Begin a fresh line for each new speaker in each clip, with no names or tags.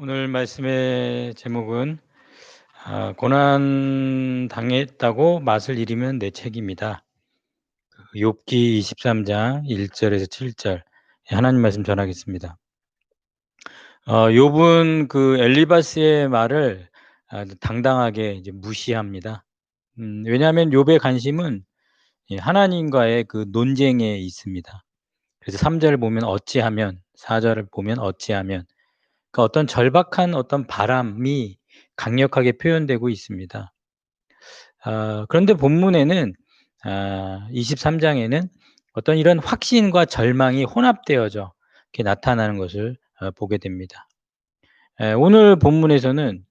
오늘 말씀의 제목은 아, 고난 당했다고 맛을 잃으면 내 책입니다. 그 욥기 23장 1절에서 7절 하나님 말씀 전하겠습니다. 어, 욥은 그 엘리바스의 말을 당당하게 이제 무시합니다. 음, 왜냐하면 욥의 관심은 하나님과의 그 논쟁에 있습니다. 그래서 3절을 보면 어찌하면 4절을 보면 어찌하면 그러니까 어떤 절박한 어떤 바람이 강력하게 표현되고 있습니다. 아, 그런데 본문에는 아, 23장에는 어떤 이런 확신과 절망이 혼합되어져 이렇게 나타나는 것을 어, 보게 됩니다. 에, 오늘 본문에서는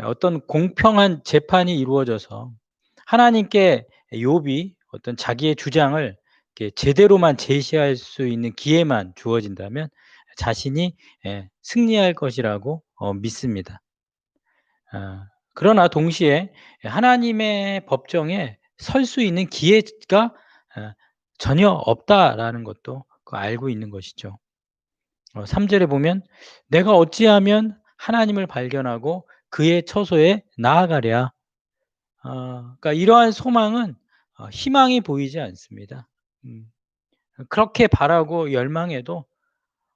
어떤 공평한 재판이 이루어져서 하나님께 욥이 어떤 자기의 주장을 제대로만 제시할 수 있는 기회만 주어진다면 자신이 예, 승리할 것이라고 어, 믿습니다. 아, 그러나 동시에 하나님의 법정에 설 수 있는 기회가 아, 전혀 없다라는 것도 그 알고 있는 것이죠. 3절에 어, 보면 내가 어찌하면 하나님을 발견하고 그의 처소에 나아가랴. 어, 그러니까 이러한 소망은 희망이 보이지 않습니다. 음, 그렇게 바라고 열망해도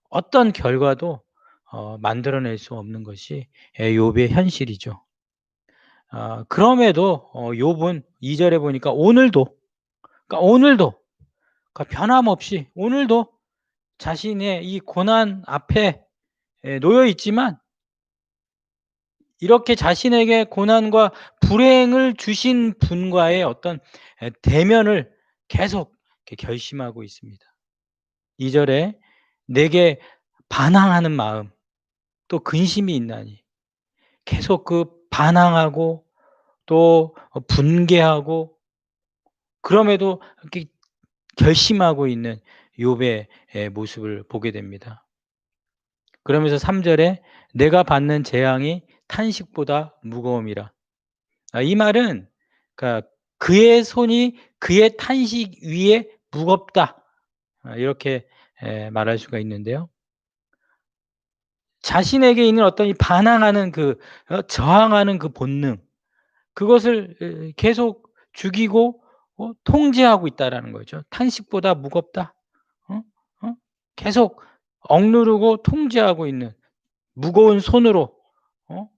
어떤 결과도 어, 만들어낼 수 없는 것이 욥의 현실이죠. 아, 그럼에도 어, 욥은 2절에 보니까 오늘도 그러니까 오늘도 그러니까 변함없이 오늘도 자신의 이 고난 앞에 놓여 있지만 이렇게 자신에게 고난과 불행을 주신 분과의 어떤 대면을 계속 결심하고 있습니다. 2절에 내게 반항하는 마음 또 근심이 있나니 계속 그 반항하고 또 분개하고 그럼에도 결심하고 있는 욥의 모습을 보게 됩니다. 그러면서 3절에 내가 받는 재앙이 탄식보다 무거움이라. 아, 이 말은 그러니까 그의 손이 그의 탄식 위에 무겁다. 아, 이렇게 말할 수가 있는데요. 자신에게 있는 어떤 이 반항하는 그 어, 저항하는 그 본능 그것을 계속 죽이고 어, 통제하고 있다라는 거죠. 탄식보다 무겁다. 어? 어? 계속 억누르고 통제하고 있는 무거운 손으로 어?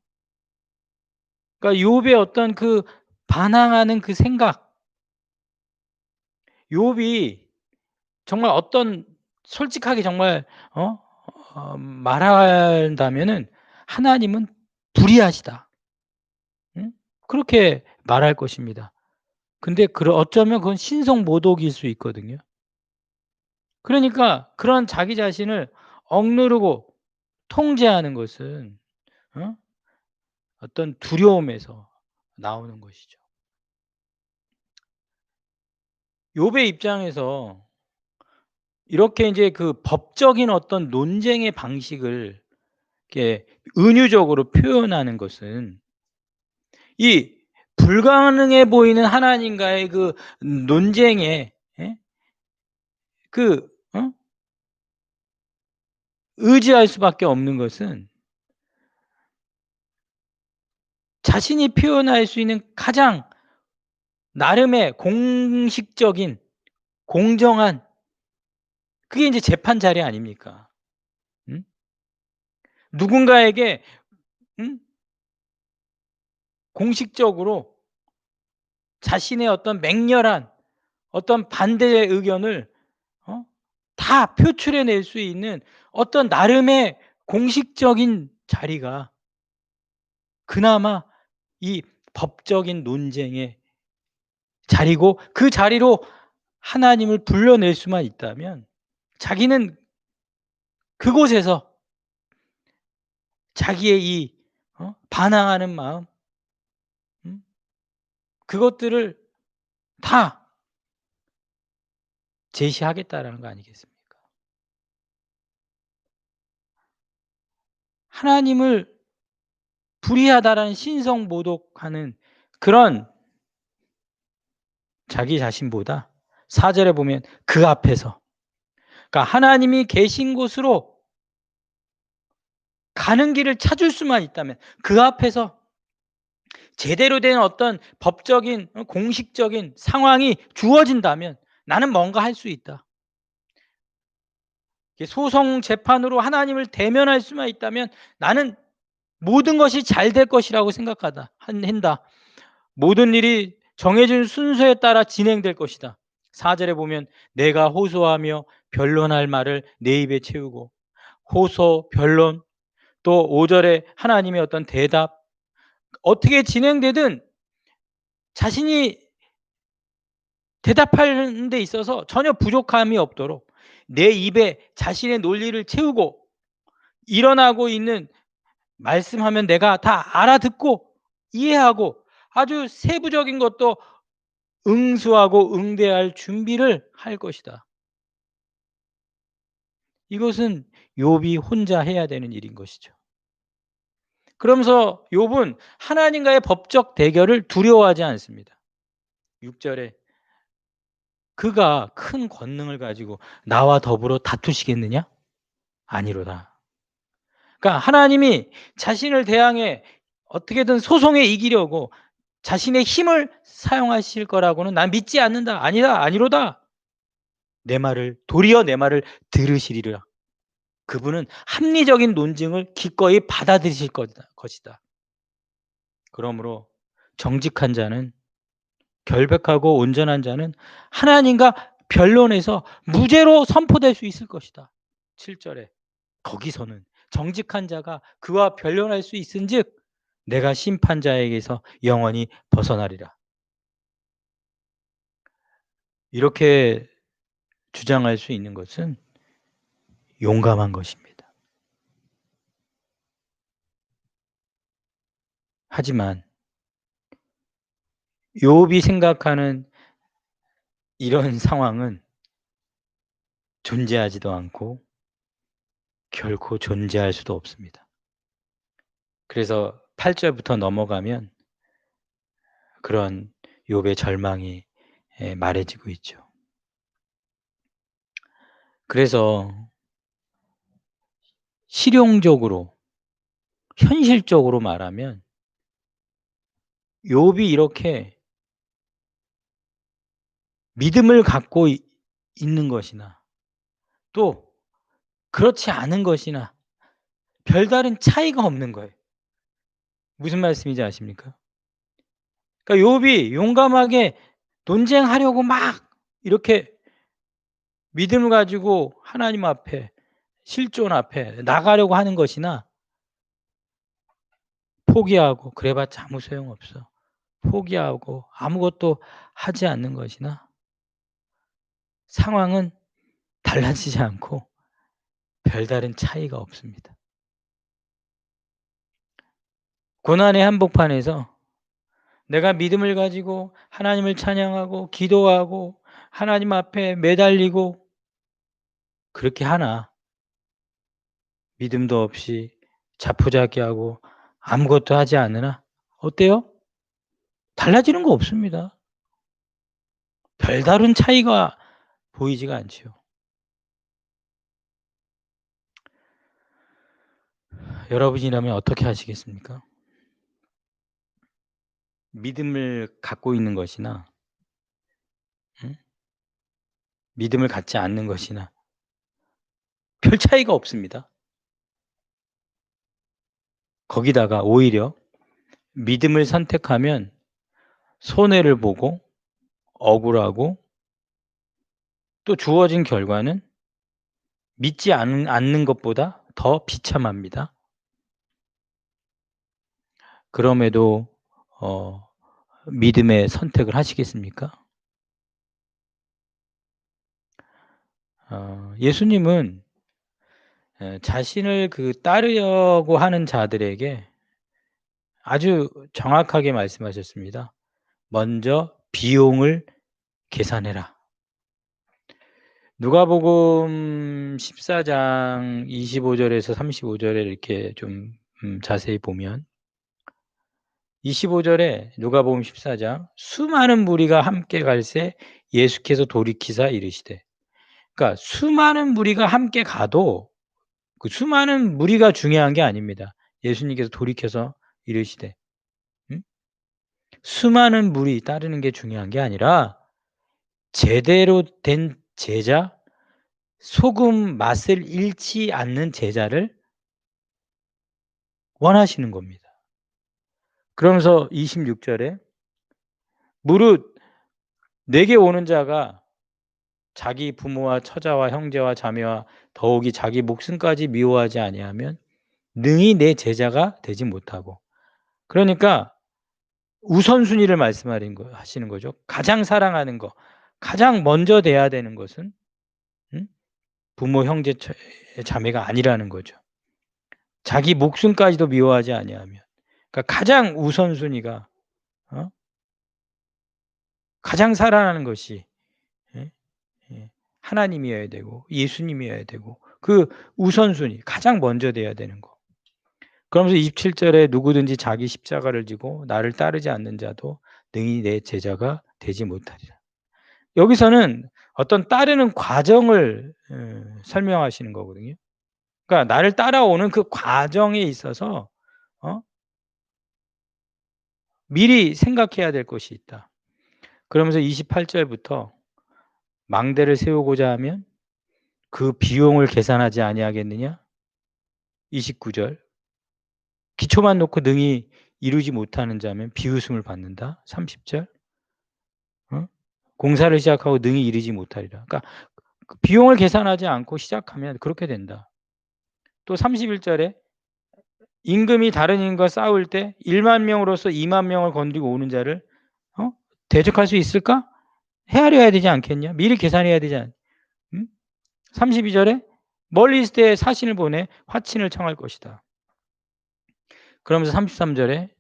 그러니까 욥의 어떤 그 반항하는 그 생각 욥이 정말 어떤 솔직하게 정말 어? 어 말한다면은 하나님은 불의하시다. 응? 그렇게 말할 것입니다. 근데 그러 어쩌면 그건 신성 모독일 수 있거든요. 그러니까 그런 자기 자신을 억누르고 통제하는 것은 어? 어떤 두려움에서 나오는 것이죠. 욥의 입장에서 이렇게 이제 그 법적인 어떤 논쟁의 방식을 이렇게 은유적으로 표현하는 것은 이 불가능해 보이는 하나님과의 그 논쟁에 예? 그 어? 의지할 수밖에 없는 것은 자신이 표현할 수 있는 가장 나름의 공식적인 공정한 그게 이제 재판 자리 아닙니까? 음? 누군가에게 음? 공식적으로 자신의 어떤 맹렬한 어떤 반대의 의견을 어? 다 표출해 낼 수 있는 어떤 나름의 공식적인 자리가 그나마 이 법적인 논쟁의 자리고 그 자리로 하나님을 불러낼 수만 있다면 자기는 그곳에서 자기의 이 어? 반항하는 마음 음? 그것들을 다 제시하겠다라는 거 아니겠습니까? 하나님을 불의하다라는 신성 모독하는 그런 자기 자신보다 사절에 보면 그 앞에서 그러니까 하나님이 계신 곳으로 가는 길을 찾을 수만 있다면 그 앞에서 제대로 된 어떤 법적인 어 공식적인 상황이 주어진다면 나는 뭔가 할 수 있다. 소송 재판으로 하나님을 대면할 수만 있다면 나는 모든 것이 잘 될 것이라고 생각하다 한다. 모든 일이 정해진 순서에 따라 진행될 것이다. 4절에 보면 내가 호소하며 변론할 말을 내 입에 채우고 호소, 변론 또 5절에 하나님의 어떤 대답 어떻게 진행되든 자신이 대답하는 데 있어서 전혀 부족함이 없도록 내 입에 자신의 논리를 채우고 일어나고 있는 말씀하면 내가 다 알아듣고 이해하고 아주 세부적인 것도 응수하고 응대할 준비를 할 것이다. 이것은 욥이 혼자 해야 되는 일인 것이죠. 그러면서 욥은 하나님과의 법적 대결을 두려워하지 않습니다. 6절에 그가 큰 권능을 가지고 나와 더불어 다투시겠느냐? 아니로다. 그러니까 하나님이 자신을 대항해 어떻게든 소송에 이기려고 자신의 힘을 사용하실 거라고는 난 믿지 않는다. 아니다. 아니로다. 내 말을 도리어 내 말을 들으시리라. 그분은 합리적인 논증을 기꺼이 받아들이실 것이다. 그러므로 정직한 자는 결백하고 온전한 자는 하나님과 변론에서 무죄로 선포될 수 있을 것이다. 7절에 거기서는 정직한 자가 그와 변론할 수 있은즉 내가 심판자에게서 영원히 벗어나리라. 이렇게 주장할 수 있는 것은 용감한 것입니다. 하지만 욥이 생각하는 이런 상황은 존재하지도 않고 결코 존재할 수도 없습니다. 그래서 8절부터 넘어가면 그런 욥의 절망이 말해지고 있죠. 그래서 실용적으로 현실적으로 말하면 욥이 이렇게 믿음을 갖고 있는 것이나 또 그렇지 않은 것이나 별다른 차이가 없는 거예요. 무슨 말씀인지 아십니까? 그러니까 욥이 용감하게 논쟁하려고 막 이렇게 믿음을 가지고 하나님 앞에 실존 앞에 나가려고 하는 것이나 포기하고 그래봤자 아무 소용없어. 포기하고 아무것도 하지 않는 것이나 상황은 달라지지 않고 별다른 차이가 없습니다. 고난의 한복판에서 내가 믿음을 가지고 하나님을 찬양하고 기도하고 하나님 앞에 매달리고 그렇게 하나 믿음도 없이 자포자기하고 아무것도 하지 않으나 어때요? 달라지는 거 없습니다. 별다른 차이가 보이지가 않지요. 여러분이라면 어떻게 하시겠습니까? 믿음을 갖고 있는 것이나 응? 믿음을 갖지 않는 것이나 별 차이가 없습니다. 거기다가 오히려 믿음을 선택하면 손해를 보고 억울하고 또 주어진 결과는 믿지 않는, 것보다 더 비참합니다. 그럼에도 어, 믿음의 선택을 하시겠습니까? 어, 예수님은 자신을 그 따르려고 하는 자들에게 아주 정확하게 말씀하셨습니다. 먼저 비용을 계산해라. 누가복음 14장 25절에서 35절에 이렇게 좀 음, 자세히 보면 25절에 누가복음 14장 수많은 무리가 함께 갈새 예수께서 돌이키사 이르시되 그러니까 수많은 무리가 함께 가도 그 수많은 무리가 중요한 게 아닙니다. 예수님께서 돌이켜서 이르시되 음? 수많은 무리 따르는 게 중요한 게 아니라 제대로 된 제자, 소금 맛을 잃지 않는 제자를 원하시는 겁니다. 그러면서 26절에 무릇 내게 오는 자가 자기 부모와 처자와 형제와 자매와 더욱이 자기 목숨까지 미워하지 아니하면 능히 내 제자가 되지 못하고 그러니까 우선순위를 말씀하는 거 하시는 거죠. 가장 사랑하는 거, 가장 먼저 돼야 되는 것은 음? 부모, 형제, 자매가 아니라는 거죠. 자기 목숨까지도 미워하지 아니하면 그러니까 가장 우선순위가 어? 가장 사랑하는 것이. 하나님이어야 되고 예수님이어야 되고 그 우선순위 가장 먼저 돼야 되는 거. 그러면서 27절에 누구든지 자기 십자가를 지고 나를 따르지 않는 자도 능히 내 제자가 되지 못하리라. 여기서는 어떤 따르는 과정을 어, 설명하시는 거거든요. 그러니까 나를 따라오는 그 과정에 있어서 어? 미리 생각해야 될 것이 있다. 그러면서 28절부터 망대를 세우고자 하면 그 비용을 계산하지 아니하겠느냐? 29절 기초만 놓고 능히 이루지 못하는 자면 비웃음을 받는다. 30절 어? 공사를 시작하고 능히 이루지 못하리라. 그러니까 그 비용을 계산하지 않고 시작하면 그렇게 된다. 또 31절에 임금이 다른 임금과 싸울 때 1만 명으로서 2만 명을 건드리고 오는 자를 어? 대적할 수 있을까? 헤아려야 되지 않겠냐? 미리 계산해야 되지 않? 음? 32절에 멀리 있을 때 사신을 보내 화친을 청할 것이다. 그러면서 33절에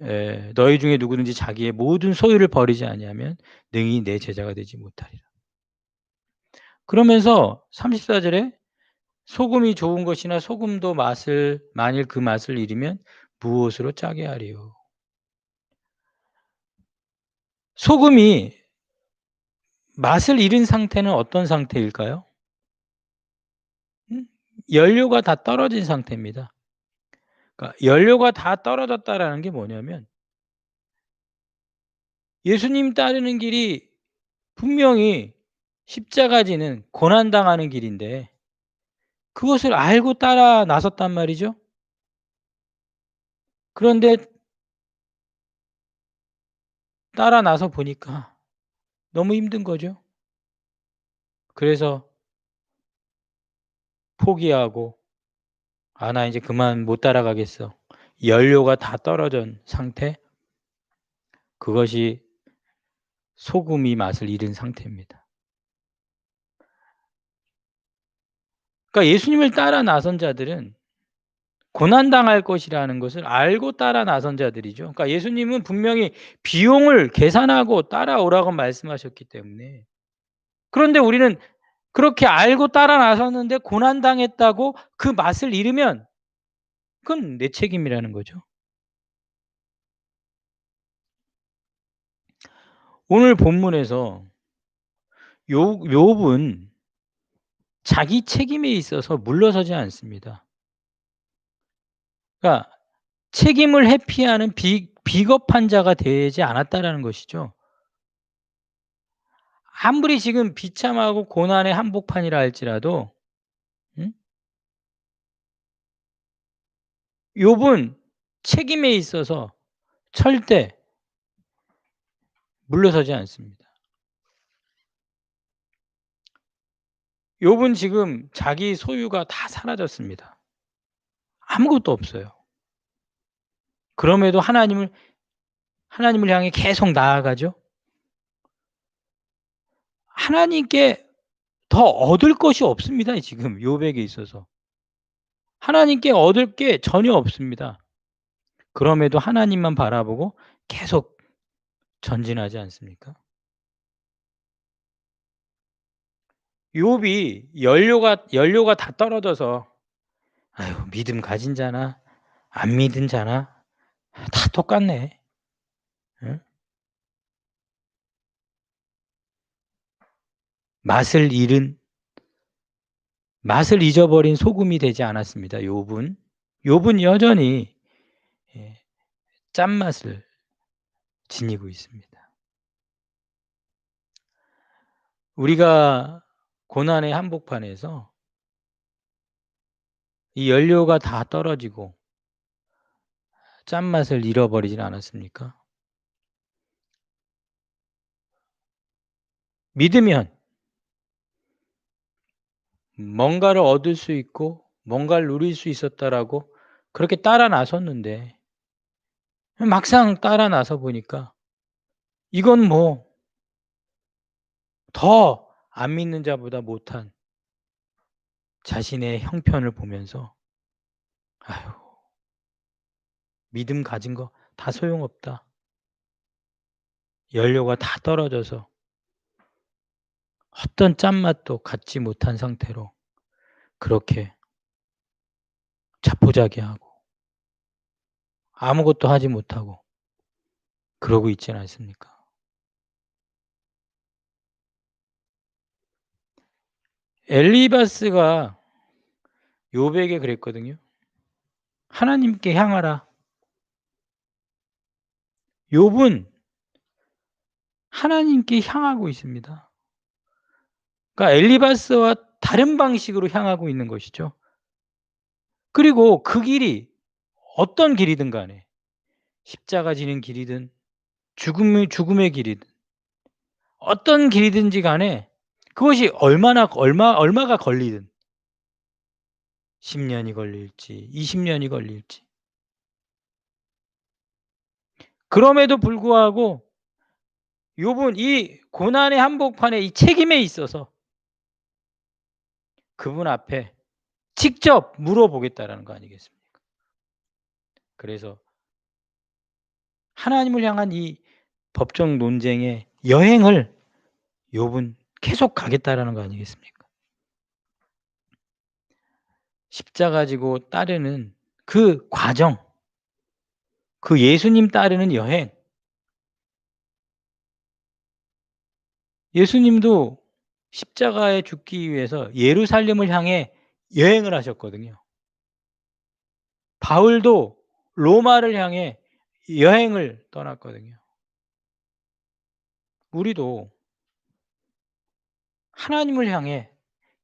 에, 너희 중에 누구든지 자기의 모든 소유를 버리지 아니하면 능히 내 제자가 되지 못하리라. 그러면서 34절에 소금이 좋은 것이나 소금도 맛을 만일 그 맛을 잃으면 무엇으로 짜게 하리요. 소금이 맛을 잃은 상태는 어떤 상태일까요? 음? 연료가 다 떨어진 상태입니다. 그러니까 연료가 다 떨어졌다라는 게 뭐냐면 예수님 따르는 길이 분명히 십자가 지는 고난 당하는 길인데 그것을 알고 따라 나섰단 말이죠. 그런데 따라 나서 보니까 너무 힘든 거죠. 그래서 포기하고 '아 나 이제 그만 못 따라가겠어.' 연료가 다 떨어진 상태 그것이 소금이 맛을 잃은 상태입니다. 그러니까 예수님을 따라 나선 자들은 고난당할 것이라는 것을 알고 따라 나선 자들이죠. 그러니까 예수님은 분명히 비용을 계산하고 따라오라고 말씀하셨기 때문에 그런데 우리는 그렇게 알고 따라 나섰는데 고난당했다고 그 맛을 잃으면 그건 내 책임이라는 거죠. 오늘 본문에서 요 욥은 자기 책임에 있어서 물러서지 않습니다. 그러니까 책임을 회피하는 비, 비겁한 자가 되지 않았다라는 것이죠. 아무리 지금 비참하고 고난의 한복판이라 할지라도 음? 욥은 책임에 있어서 절대 물러서지 않습니다. 욥은 지금 자기 소유가 다 사라졌습니다. 아무것도 없어요. 그럼에도 하나님을 하나님을 향해 계속 나아가죠. 하나님께 더 얻을 것이 없습니다. 지금 욥에게 있어서. 하나님께 얻을 게 전혀 없습니다. 그럼에도 하나님만 바라보고 계속 전진하지 않습니까? 욥이 연료가 연료가 다 떨어져서 아유 믿음 가진 자나 안 믿은 자나 다 똑같네. 응? 맛을 잃은 맛을 잊어버린 소금이 되지 않았습니다 욥은. 욥은 여전히 예 짠맛을 지니고 있습니다. 우리가 고난의 한복판에서 이 연료가 다 떨어지고 짠맛을 잃어버리진 않았습니까? 믿으면 뭔가를 얻을 수 있고 뭔가를 누릴 수 있었다라고 그렇게 따라 나섰는데 막상 따라 나서 보니까 이건 뭐 더 안 믿는 자보다 못한 자신의 형편을 보면서 '아유 믿음 가진 거 다 소용없다.' 연료가 다 떨어져서 어떤 짠맛도 갖지 못한 상태로 그렇게 자포자기하고 아무것도 하지 못하고 그러고 있진 않습니까? 엘리바스가 욥에게 그랬거든요. "하나님께 향하라." 욥은 하나님께 향하고 있습니다. 그러니까 엘리바스와 다른 방식으로 향하고 있는 것이죠. 그리고 그 길이 어떤 길이든 간에 십자가 지는 길이든 죽음의 죽음의 길이든 어떤 길이든지 간에 그것이 얼마나 얼마 얼마가 걸리든 10 년이 걸릴지 20 년이 걸릴지 그럼에도 불구하고 욥은 이 고난의 한복판에 이 책임에 있어서 그분 앞에 직접 물어보겠다라는 거 아니겠습니까? 그래서 하나님을 향한 이 법적 논쟁의 여행을 욥은 계속 가겠다라는 거 아니겠습니까? 십자가 지고 따르는 그 과정 그 예수님 따르는 여행 예수님도 십자가에 죽기 위해서 예루살렘을 향해 여행을 하셨거든요. 바울도 로마를 향해 여행을 떠났거든요. 우리도 하나님을 향해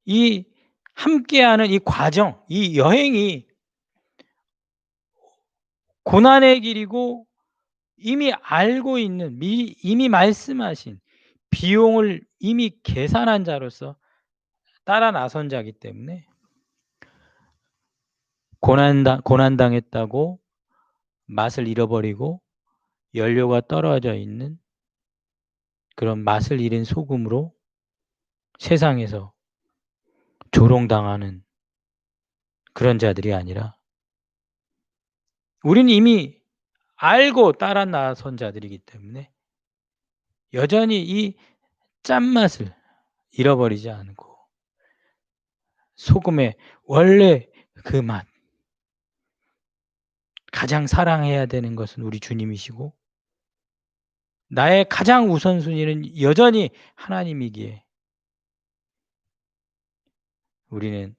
이 함께하는 이 과정, 이 여행이 고난의 길이고 이미 알고 있는 미 이미 말씀하신 비용을 이미 계산한 자로서 따라 나선 자이기 때문에 고난당 고난당했다고 맛을 잃어버리고 연료가 떨어져 있는 그런 맛을 잃은 소금으로 세상에서 조롱당하는 그런 자들이 아니라 우리는 이미 알고 따라 나선 자들이기 때문에 여전히 이 짠맛을 잃어버리지 않고 소금의 원래 그 맛 가장 사랑해야 되는 것은 우리 주님이시고 나의 가장 우선순위는 여전히 하나님이기에 우리는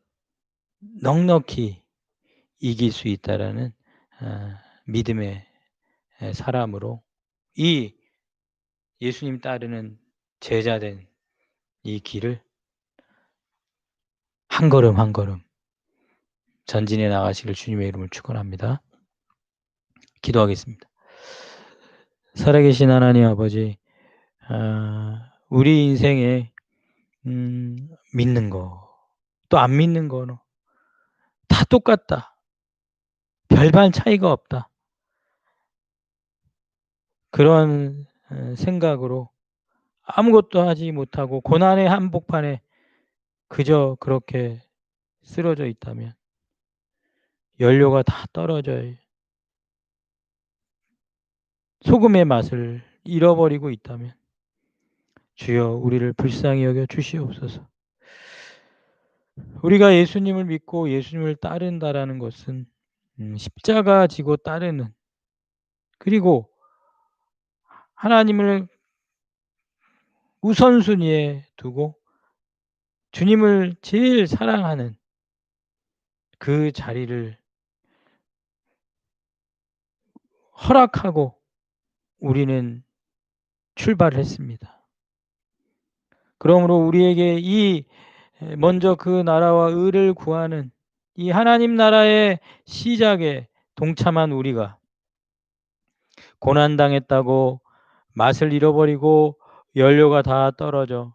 넉넉히 이길 수 있다라는 어 믿음의 예 사람으로 이 예수님 따르는 제자 된 이 길을 한 걸음 한 걸음 전진해 나가시길 주님의 이름으로 축원합니다. 기도하겠습니다. 살아계신 하나님 아버지 아 우리 인생에 음 믿는 거 또 안 믿는 거는 다 똑같다. 별반 차이가 없다. 그런 어 생각으로 아무것도 하지 못하고 고난의 한복판에 그저 그렇게 쓰러져 있다면 연료가 다 떨어져 소금의 맛을 잃어버리고 있다면 주여 우리를 불쌍히 여겨 주시옵소서. 우리가 예수님을 믿고 예수님을 따른다라는 것은 음 십자가 지고 따르는 그리고 하나님을 우선순위에 두고 주님을 제일 사랑하는 그 자리를 허락하고 우리는 출발을 했습니다. 그러므로 우리에게 이 먼저 그 나라와 의를 구하는 이 하나님 나라의 시작에 동참한 우리가 고난 당했다고 맛을 잃어버리고 연료가 다 떨어져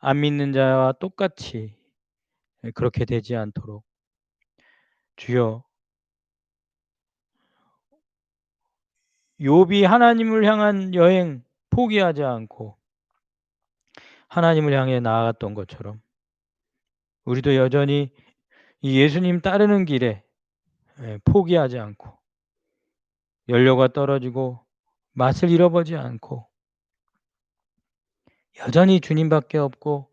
안 믿는 자와 똑같이 그렇게 되지 않도록 주여 욥이 하나님을 향한 여행 포기하지 않고 하나님을 향해 나아갔던 것처럼 우리도 여전히 이 예수님 따르는 길에 예, 포기하지 않고 연료가 떨어지고 맛을 잃어버지 않고 여전히 주님밖에 없고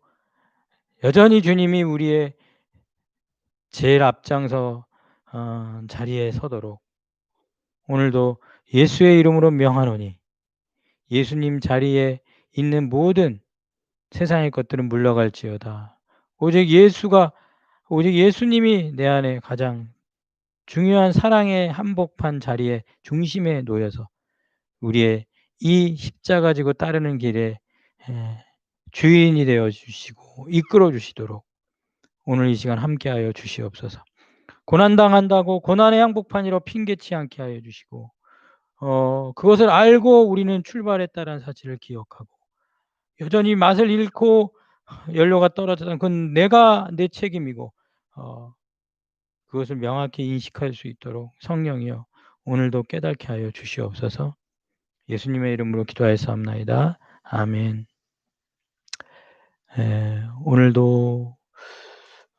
여전히 주님이 우리의 제일 앞장서 어, 자리에 서도록 오늘도 예수의 이름으로 명하노니 예수님 자리에 있는 모든 세상의 것들은 물러갈지어다. 오직 예수가 오직 예수님이 내 안에 가장 중요한 사랑의 한복판 자리에 중심에 놓여서 우리의 이 십자가 지고 따르는 길에 주인이 되어 주시고 이끌어 주시도록 오늘 이 시간 함께하여 주시옵소서. 고난 당한다고 고난의 항복판이로 핑계치 않게 하여 주시고 어, 그것을 알고 우리는 출발했다는 사실을 기억하고 여전히 맛을 잃고 연료가 떨어졌던 그건 내가 내 책임이고 어, 그것을 명확히 인식할 수 있도록 성령이여 오늘도 깨닫게 하여 주시옵소서. 예수님의 이름으로 기도하였사옵나이다. 아멘. 에, 오늘도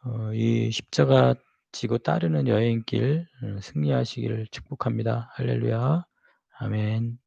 어, 이 십자가 지고 따르는 여행길 어, 승리하시기를 축복합니다. 할렐루야. 아멘.